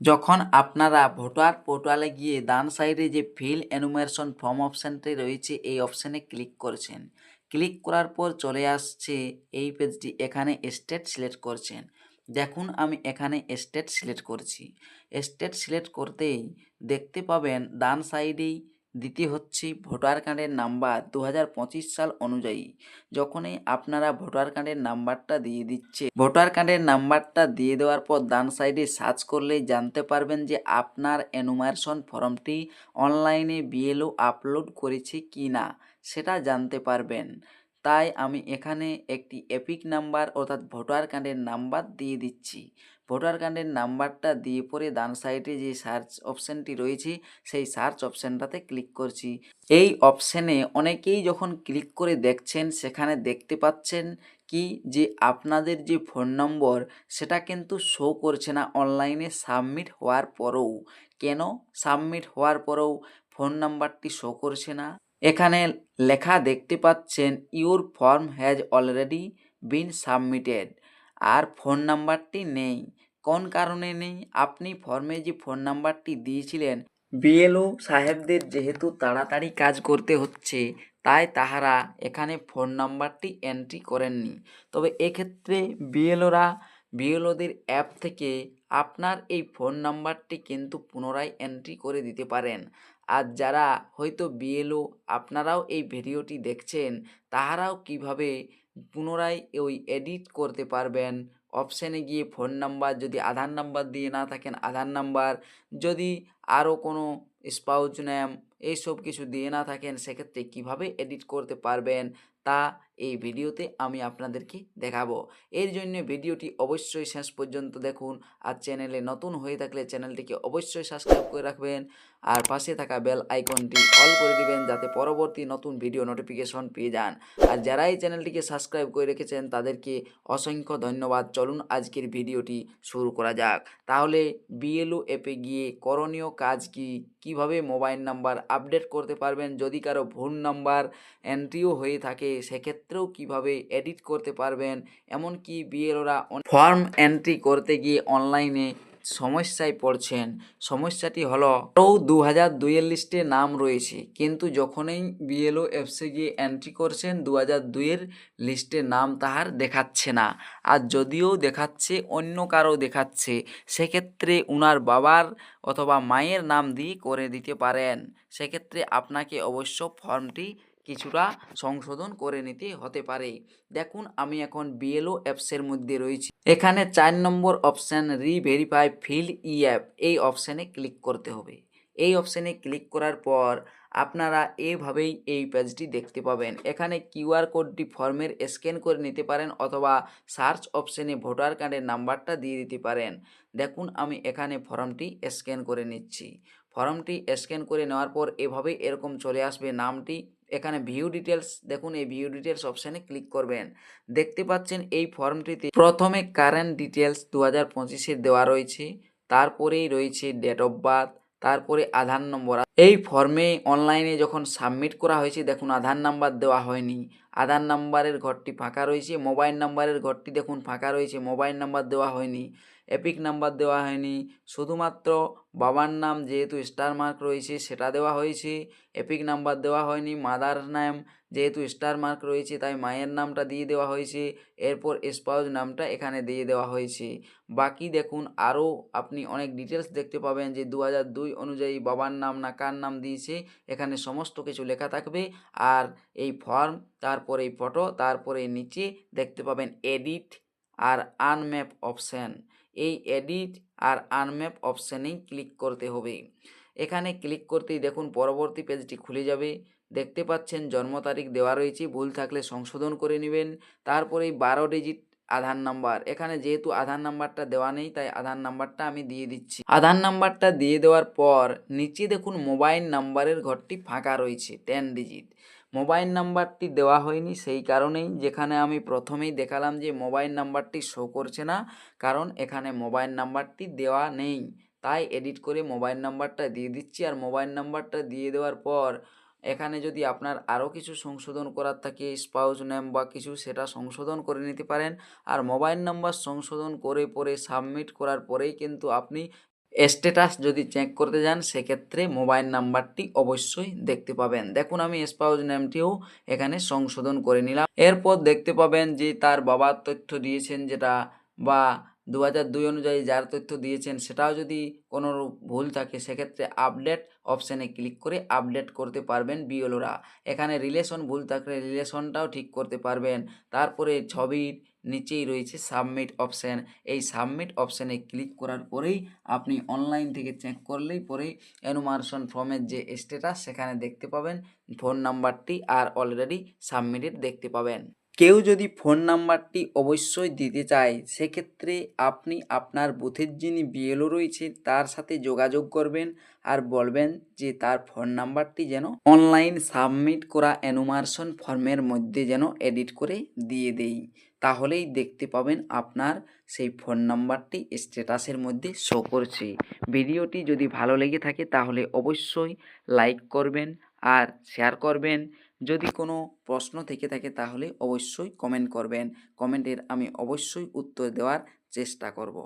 যখন আপনারা ভোটার পোর্টালে গিয়ে ডান সাইডে যে ফিল অ্যানুমেশন ফর্ম অপশানটি রয়েছে, এই অপশানে ক্লিক করছেন। ক্লিক করার পর চলে আসছে এই পেজটি, এখানে স্টেট সিলেক্ট করছেন। দেখুন, আমি এখানে স্টেট সিলেক্ট করছি। স্টেট সিলেক্ট করতেই দেখতে পাবেন, ডান সাইডেই দিতে হচ্ছে ভোটার কার্ডের নাম্বার দু হাজার পঁচিশ সাল অনুযায়ী। যখনই আপনারা ভোটার কার্ডের নাম্বারটা দিয়ে দিচ্ছে, ভোটার কার্ডের নাম্বারটা দিয়ে দেওয়ার পর ডান সাইডে সার্চ করলেই জানতে পারবেন যে আপনার এনুমারেশন ফর্মটি অনলাইনে বিএলও আপলোড করেছে কি না, সেটা জানতে পারবেন। তাই আমি এখানে একটি এপিক নাম্বার অর্থাৎ ভোটার কার্ডের নাম্বার দিয়ে দিচ্ছি। ভোটার কার্ডের নাম্বারটা দিয়ে পরে ডান সাইডে যে সার্চ অপশানটি রয়েছে, সেই সার্চ অপশানটাতে ক্লিক করছি। এই অপশানে অনেকেই যখন ক্লিক করে দেখছেন, সেখানে দেখতে পাচ্ছেন কি যে আপনাদের যে ফোন নম্বর, সেটা কিন্তু শো করছে না। অনলাইনে সাবমিট হওয়ার পরেও। কেন সাবমিট হওয়ার পরেও ফোন নাম্বারটি শো করছে না? এখানে লেখা দেখতে পাচ্ছেন your form has already been submitted R phone নাম্বারটি নেই। কোন কারণে নেই? আপনি ফর্মে যে ফোন নাম্বারটি দিয়েছিলেন, বিএলও সাহেবদের যেহেতু তাড়াতাড়ি কাজ করতে হচ্ছে, তাই তাহারা এখানে ফোন নাম্বারটি এন্ট্রি করেননি। তবে এক্ষেত্রে বিএলওরা, বিএলওদের অ্যাপ থেকে আপনার এই ফোন নাম্বারটি কিন্তু পুনরায় এন্ট্রি করে দিতে পারেন। আর যারা হয়তো বিএলও, আপনারাও এই ভিডিওটি দেখছেন, তাহারাও কীভাবে পুনরায় ওই এডিট করতে পারবেন। অপশানে গিয়ে ফোন নাম্বার যদি আধার নাম্বার দিয়ে না থাকেন, আধার নাম্বার যদি আরও কোনো স্পাউজ নেম এইসব কিছু দিয়ে না থাকেন, সেক্ষেত্রে কীভাবে এডিট করতে পারবেন? তা এই ভিডিওতে আমি আপনাদেরকে দেখাবো। এর জন্য ভিডিওটি অবশ্যই শেষ পর্যন্ত দেখুন। আর চ্যানেলে নতুন হয়ে থাকলে চ্যানেলটিকে অবশ্যই সাবস্ক্রাইব করে রাখবেন। আর পাশে থাকা বেল আইকনটি অল করে দিবেন যাতে পরবর্তী নতুন ভিডিও নোটিফিকেশন পেয়ে যান। আর যারা এই চ্যানেলটিকে সাবস্ক্রাইব করে রেখেছেন, তাদেরকে অসংখ্য ধন্যবাদ। চলুন আজকের ভিডিওটি শুরু করা যাক। তাহলে বিএলও অ্যাপে গিয়ে করণীয় কাজ কি? কীভাবে মোবাইল নাম্বার আপডেট করতে পারবেন? যদি কারও ভুল নাম্বার এন্ট্রিও হয়ে থাকে, সেক্ষেত্রেও কীভাবে এডিট করতে পারবেন? এমনকি বিএলওরা ফর্ম এন্ট্রি করতে গিয়ে অনলাইনে সমস্যায় পড়ছেন। সমস্যাটি হলো, আরও দু হাজার দুইয়ের লিস্টে নাম রয়েছে, কিন্তু যখনই বিএলও এফসে গিয়ে এন্ট্রি করছেন দু হাজার দুইয়ের লিস্টে নাম তাহার দেখাচ্ছে না। আর যদিও দেখাচ্ছে, অন্য কারও দেখাচ্ছে, সেক্ষেত্রে উনার বাবার অথবা মায়ের নাম দিয়ে করে দিতে পারেন। সেক্ষেত্রে আপনাকে অবশ্য ফর্মটি কিছুটা সংশোধন করে নিতে হতে পারে। দেখুন, আমি এখন বিএলও অ্যাপসের মধ্যে রয়েছি। এখানে চার নম্বর option, reverify fill e app. এই অপশানে ক্লিক করতে হবে। এই অপশানে ক্লিক করার পর আপনারা এইভাবেই এই পেজটি দেখতে পাবেন। এখানে কিউআর কোডটি ফর্মের স্ক্যান করে নিতে পারেন অথবা সার্চ অপশানে ভোটার কার্ডের নাম্বারটা দিয়ে দিতে পারেন। দেখুন, আমি এখানে ফর্মটি স্ক্যান করে নিচ্ছি। ফর্মটি স্ক্যান করে নেওয়ার পর এভাবেই এরকম চলে আসবে। নামটি এখানে ভিউ ডিটেলস দেখুন এই ভিউ ডিটেলস অপশানে ক্লিক করবেন। দেখতে পাচ্ছেন এই ফর্মটিতে প্রথমে কারেন্ট ডিটেলস দু হাজার পঁচিশে দেওয়া রয়েছে, তারপরেই রয়েছে ডেট অফ বার্থ তারপরে আধার নম্বর এই ফর্মে অনলাইনে যখন সাবমিট করা হয়েছে, দেখুন আধার নাম্বার দেওয়া হয়নি। আধার নাম্বারের ঘরটি ফাঁকা রয়েছে মোবাইল নাম্বারের ঘরটি দেখুন ফাঁকা রয়েছে মোবাইল নাম্বার দেওয়া হয়নি এপিক নাম্বার দেওয়া হয়নি। শুধুমাত্র বাবার নাম যেহেতু স্টার মার্ক রয়েছে, সেটা দেওয়া হয়েছে এপিক নাম্বার দেওয়া হয়নি মাদার নাম যেহেতু স্টার মার্ক রয়েছে, তাই মায়ের নামটা দিয়ে দেওয়া হয়েছে। এরপর স্পাউজ নামটা এখানে দিয়ে দেওয়া হয়েছে। বাকি দেখুন, আরও আপনি অনেক ডিটেলস দেখতে পাবেন যে দু দুই অনুযায়ী বাবার নাম না কার নাম দিয়েছে, এখানে সমস্ত কিছু লেখা থাকবে। আর এই ফর্ম তারপর এই ফটো তারপরে নিচে দেখতে পাবেন এডিট আর আনম্যাপ অপশান এই এডিট আর আনম্যাপ অপশানেই ক্লিক করতে হবে। এখানে ক্লিক করতেই দেখুন পরবর্তী পেজটি খুলে যাবে। দেখতে পাচ্ছেন জন্ম তারিখ দেওয়া রয়েছে, ভুল থাকলে সংশোধন করে নেবেন। তারপরেই বারো ডিজিট আধার নাম্বার এখানে যেহেতু আধার নাম্বারটা দেওয়া নেই, তাই আধার নাম্বারটা আমি দিয়ে দিচ্ছি। আধার নাম্বারটা দিয়ে দেওয়ার পর নিচে দেখুন মোবাইল নাম্বারের ঘরটি ফাঁকা রয়েছে টেন ডিজিট মোবাইল নাম্বারটি দেওয়া হয়নি সেই কারণেই যেখানে আমি প্রথমেই দেখালাম যে মোবাইল নাম্বারটি শো করছে না, কারণ এখানে মোবাইল নাম্বারটি দেওয়া নেই। তাই এডিট করে মোবাইল নাম্বারটা দিয়ে দিচ্ছি আর মোবাইল নাম্বারটা দিয়ে দেওয়ার পর এখানে যদি আপনার আরও কিছু সংশোধন করার থাকে স্পাউজ নেম বা কিছু, সেটা সংশোধন করে নিতে পারেন। আর মোবাইল নাম্বার সংশোধন করে পরে সাবমিট করার পরেই কিন্তু আপনি স্ট্যাটাস যদি চেক করতে যান, সেক্ষেত্রে মোবাইল নাম্বারটি অবশ্যই দেখতে পাবেন। দেখুন, আমি স্পাউস নেমটিও এখানে সংশোধন করে নিলাম। এরপর দেখতে পাবেন যে তার বাবার তথ্য দিয়েছেন যেটা বা দু দুই অনুযায়ী যার তথ্য দিয়েছেন সেটাও যদি কোনো ভুল থাকে, সেক্ষেত্রে আপডেট অপশানে ক্লিক করে আপডেট করতে পারবেন বিএলওরা। এখানে রিলেশন ভুল থাকলে রিলেশনটাও ঠিক করতে পারবেন। তারপরে ছবির নিচেই রয়েছে সাবমিট অপশান এই সাবমিট অপশানে ক্লিক করার পরেই আপনি অনলাইন থেকে চেক করলেই পরেই অ্যানুমার্শন ফর্মের যে স্ট্যাটাস সেখানে দেখতে পাবেন ফোন নাম্বারটি আর অলরেডি সাবমিটেড দেখতে পাবেন। কেউ যদি ফোন নাম্বারটি অবশ্যই দিতে চায়, সেক্ষেত্রে আপনি আপনার বুথের যিনি বিএলও রয়েছে তার সাথে যোগাযোগ করবেন আর বলবেন যে তার ফোন নাম্বারটি যেন অনলাইন সাবমিট করা অ্যানুমার্শন ফর্মের মধ্যে যেন এডিট করে দিয়ে দেই। তাহলেই দেখতে পাবেন আপনার সেই ফোন নাম্বারটি স্ট্যাটাসের মধ্যে শো করছে। ভিডিওটি যদি ভালো লেগে থাকে তাহলে অবশ্যই লাইক করবেন আর শেয়ার করবেন। যদি কোনো প্রশ্ন থেকে থাকে তাহলে অবশ্যই কমেন্ট করবেন। কমেন্টের আমি অবশ্যই উত্তর দেওয়ার চেষ্টা করব।